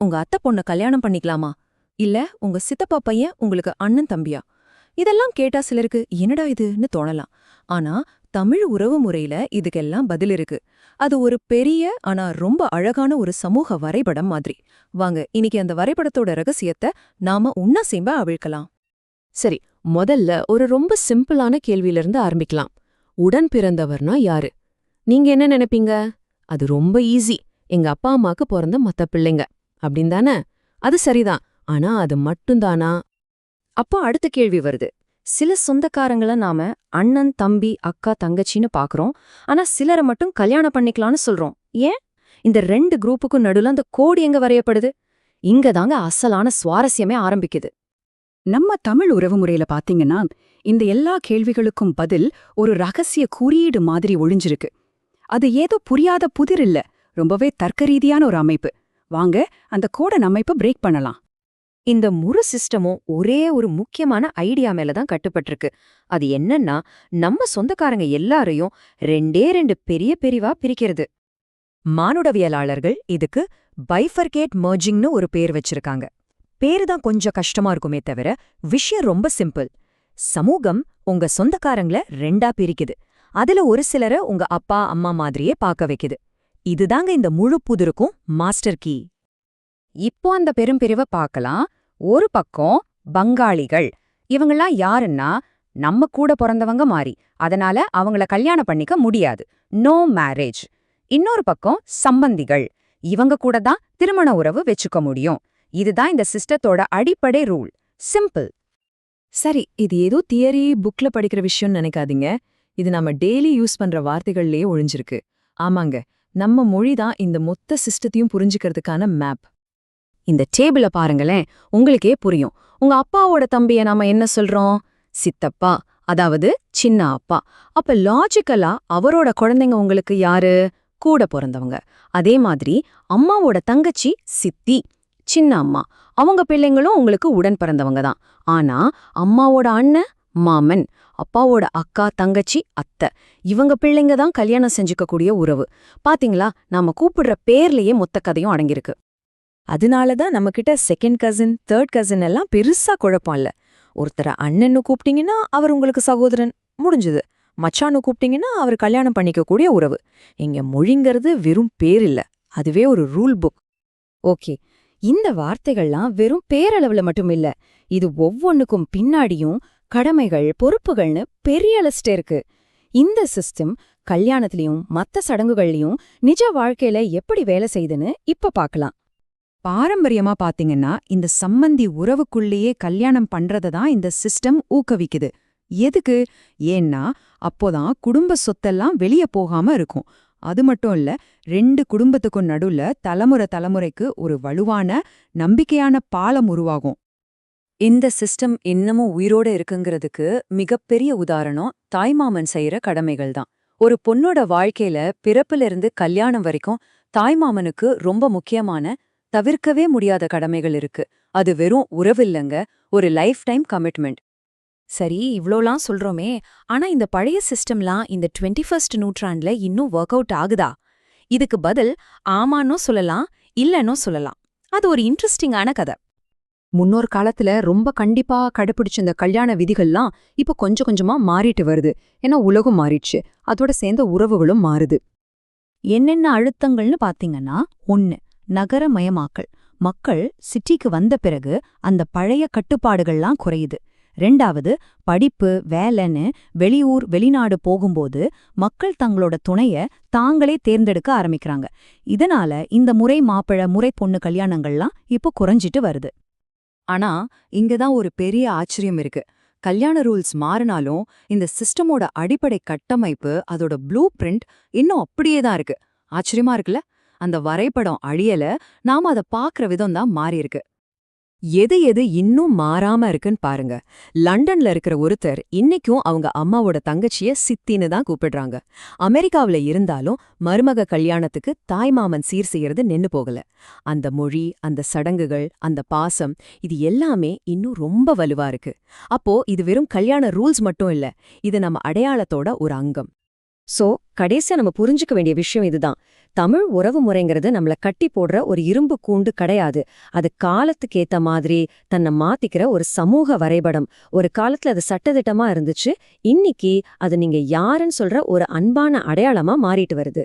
உங்க அத்தை பொண்ண கல்யாணம் பண்ணிக்கலாமா? இல்ல உங்க சித்தப்பா பையன் உங்களுக்கு அண்ணன் தம்பியா? இதெல்லாம் கேட்டா சிலருக்கு என்னடா இதுன்னு தோணலாம். ஆனா தமிழ் உறவு முறையில இதுக்கெல்லாம் பதில் இருக்கு. அது ஒரு பெரிய ஆனா ரொம்ப அழகான ஒரு சமூக வரைபடம் மாதிரி. வாங்க இன்னைக்கு அந்த வரைபடத்தோட ரகசியத்தை நாம உன்னா சேம்ப அவிழ்க்கலாம். சரி முதல்ல ஒரு ரொம்ப சிம்பிளான கேள்வியிலிருந்து ஆரம்பிக்கலாம். உடன் பிறந்தவர்னா யாரு? நீங்க என்ன நினைப்பீங்க? அது ரொம்ப ஈஸி. எங்க அப்பா அம்மாக்கு பிறந்த மத்த பிள்ளைங்க. அப்படின்னு தானே அது சரிதான். ஆனா அது மட்டும்தானா? அப்போ அடுத்த கேள்வி வருது. சில சொந்தக்காரங்கள நாம அண்ணன் தம்பி அக்கா தங்கச்சின்னு பாக்குறோம். ஆனா சிலரை மட்டும் கல்யாணம் பண்ணிக்கலாம்னு சொல்றோம். ஏன்? இந்த ரெண்டு குரூப்புக்கும் நடுவில் அந்த கோடு எங்க வரையப்படுது? இங்க தாங்க அசலான சுவாரஸ்யமே ஆரம்பிக்குது. நம்ம தமிழ் உறவுமுறையில பாத்தீங்கன்னா இந்த எல்லா கேள்விகளுக்கும் பதில் ஒரு ரகசிய குறியீடு மாதிரி ஒழிஞ்சிருக்கு. அது ஏதோ புரியாத புதிர் இல்ல. ரொம்பவே தர்க்கரீதியான ஒரு அமைப்பு. வாங்க அந்த கோடை நம்ம இப்ப பிரேக் பண்ணலாம். இந்த முழு சிஸ்டமும் ஒரே ஒரு முக்கியமான ஐடியா மேல தான் கட்டுப்பட்டிருக்கு. அது என்னன்னா நம்ம சொந்தக்காரங்க எல்லாரையும் ரெண்டே ரெண்டு பெரிய பிரிவா பிரிக்கிறது. மானுடவியலாளர்கள் இதுக்கு பைஃபர்கேட் மர்ஜிங்னு ஒரு பேர் வச்சிருக்காங்க. பேரு தான் கொஞ்சம் கஷ்டமா இருக்குமே தவிர விஷயம் ரொம்ப சிம்பிள் சமூகம் உங்க சொந்தக்காரங்கள ரெண்டா பிரிக்குது. அதுல ஒரு சிலரை உங்க அப்பா அம்மா மாதிரியே பார்க்க வைக்குது. இதுதாங்க இந்த முழு புதிருக்கும் மாஸ்டர் கீ. இப்போ அந்த பெரும்பிரிவை பார்க்கலாம். ஒரு பக்கம் பங்காளிகள். இவங்கெல்லாம் யாருன்னா நம்ம கூட பிறந்தவங்க மாறி. அதனால அவங்கள கல்யாணம் பண்ணிக்க முடியாது. நோ மேரேஜ் இன்னொரு பக்கம் சம்பந்திகள். இவங்க கூட தான் திருமண உறவு வச்சுக்க முடியும். இதுதான் இந்த சிஸ்டத்தோட அடிப்படை ரூல். சிம்பிள். சரி இது ஏதோ தியரி புக்ல படிக்கிற விஷயம்னு நினைக்காதீங்க. இது நம்ம டெய்லி யூஸ் பண்ற வார்த்தைகள்லயே ஒழிஞ்சிருக்கு. ஆமாங்க நம்ம மொழி தான் இந்த மொத்த சிஸ்டத்தையும் புரிஞ்சுக்கிறதுக்கான மேப் இந்த டேபிள பாருங்களேன் உங்களுக்கே புரியும். உங்க அப்பாவோட தம்பிய நாம என்ன சொல்றோம்? சித்தப்பா அதாவது சின்ன அப்பா. அப்ப லாஜிக்கலா அவரோட குழந்தைங்க உங்களுக்கு யாரு? கூட பிறந்தவங்க. அதே மாதிரி அம்மாவோட தங்கச்சி சித்தி சின்ன அம்மா. அவங்க பிள்ளைங்களும் உங்களுக்கு உடன் பிறந்தவங்க தான். ஆனா அம்மாவோட அண்ணன் மாமன் அப்பாவோட அக்கா தங்கச்சி அத்தை. இவங்க பிள்ளைங்க தான் கல்யாணம் செஞ்சுக்கக்கூடிய உறவு. பாத்தீங்களா? நாம கூப்பிடுற பேர்லயே மொத்த கதையும் அடங்கியிருக்கு. அதனால தான் நம்மக்கிட்ட செகண்ட் கசின் தேர்ட் கசின் எல்லாம் பெருசா குழப்பம் இல்ல. ஒருத்தரை அண்ணன்னு கூப்பிட்டீங்கன்னா அவர் உங்களுக்கு சகோதரன். முடிஞ்சது. மச்சான்னு கூப்பிட்டீங்கன்னா அவர் கல்யாணம் பண்ணிக்கக்கூடிய உறவு. இங்க மொழிங்கிறது வெறும் பேர் இல்ல. அதுவே ஒரு ரூல் புக் ஓகே. இந்த வார்த்தைகள்லாம் வெறும் பேரளவுல மட்டும் இல்ல. இது ஒவ்வொன்னுக்கும் பின்னாடியும் கடமைகள் பொறுப்புகள்னு பெரிய லிஸ்ட் இருக்கு. இந்த சிஸ்டம் கல்யாணத்திலையும் மத்த சடங்குகள்லயும் நிஜ வாழ்க்கையில எப்படி வேலை செய்யுதுன்னு இப்ப பார்க்கலாம் பாரம்பரியமா பாத்தீங்கன்னா இந்த சம்மந்தி உறவுக்குள்ளேயே கல்யாணம் பண்றத தான் இந்த சிஸ்டம் ஊக்குவிக்குது. எதுக்கு? ஏன்னா அப்போதான் குடும்ப சொத்தெல்லாம் வெளிய போகாம இருக்கும். அது மட்டும் இல்ல ரெண்டு குடும்பத்துக்கும் நடுவுல தலைமுறை தலைமுறைக்கு ஒரு வலுவான நம்பிக்கையான பாலம் உருவாகும். இந்த சிஸ்டம் இன்னமும் உயிரோட இருக்குங்கிறதுக்கு மிகப்பெரிய உதாரணம் தாய்மாமன் செய்யற கடமைகள் தான். ஒரு பொண்ணோட வாழ்க்கையில பிறப்பிலிருந்து கல்யாணம் வரைக்கும் தாய்மாமனுக்கு ரொம்ப முக்கியமான தவிர்க்கவே முடியாத கடமைகள் இருக்கு. அது வெறும் உறவில்லைங்க ஒரு லைஃப் டைம் கமிட்மெண்ட். சரி இவ்ளோலாம் சொல்றோமே ஆனா இந்த பழைய சிஸ்டம்லாம் இந்த டுவெண்ட்டி ஃபர்ஸ்ட் நூற்றாண்டுல இன்னும் ஒர்க் அவுட் ஆகுதா? இதுக்கு பதில் ஆமான்னும் சொல்லலாம் இல்லன்னும் சொல்லலாம். அது ஒரு இன்ட்ரெஸ்டிங்கான கதை. முன்னோர் காலத்துல ரொம்ப கண்டிப்பா கடைபிடிச்ச இந்த கல்யாண விதிகள்லாம் இப்ப கொஞ்சம் கொஞ்சமா மாறிட்டு வருது. ஏன்னா உலகம் மாறிடுச்சு. அதோட சேர்ந்த உறவுகளும் மாறுது. என்னென்ன அழுத்தங்கள்னு பாத்தீங்கன்னா ஒன்னு நகரமயமாக்கல். மக்கள் சிட்டிக்கு வந்த பிறகு அந்த பழைய கட்டுப்பாடுகள்லாம் குறையுது. ரெண்டாவது படிப்பு வேலைன்னு வெளியூர் வெளிநாடு போகும்போது மக்கள் தங்களோட துணைய தாங்களே தேர்ந்தெடுக்க ஆரம்பிக்கிறாங்க. இதனால இந்த முறை மாப்பிழ முறை பொண்ணு கல்யாணங்கள்லாம் இப்போ குறைஞ்சிட்டு வருது. ஆனா இங்கதான் ஒரு பெரிய ஆச்சரியம் இருக்கு. கல்யாண ரூல்ஸ் மாறினாலும் இந்த சிஸ்டமோட அடிப்படை கட்டமைப்பு அதோட ப்ளூ பிரிண்ட் இன்னும் அப்படியே தான் இருக்கு. ஆச்சரியமா இருக்குல்ல? அந்த வரைபடம் அழியல நாம அதை பாக்குற விதம் தான் மாறியிருக்கு. எது எது இன்னும் மாறாம இருக்குன்னு பாருங்க. லண்டன்ல இருக்கிற ஒருத்தர் இன்னைக்கும் அவங்க அம்மாவோட தங்கச்சிய சித்தின்னு தான் கூப்பிடுறாங்க. அமெரிக்காவுல இருந்தாலும் மருமக கல்யாணத்துக்கு தாய்மாமன் சீர் செய்யறது நின்னு போகல. அந்த மொழி அந்த சடங்குகள் அந்த பாசம் இது எல்லாமே இன்னும் ரொம்ப வலுவா இருக்கு. அப்போ இது வெறும் கல்யாண ரூல்ஸ் மட்டும் இல்ல இது நம்ம அடையாளத்தோட ஒரு அங்கம். சோ கடைசியா நம்ம புரிஞ்சுக்க வேண்டிய விஷயம் இதுதான். தமிழ் உறவு முறைங்கிறது நம்மள கட்டி போடுற ஒரு இரும்பு கூண்டு கிடையாது. அது காலத்துக்கு ஏத்த மாதிரி தன்னை மாத்திக்கிற ஒரு சமூக வரைபடம். ஒரு காலத்துல அது சட்டதிட்டமா இருந்துச்சு. இன்னைக்கு அது நீங்க யாருன்னு சொல்ற ஒரு அன்பான அடையாளமா மாறிட்டு வருது.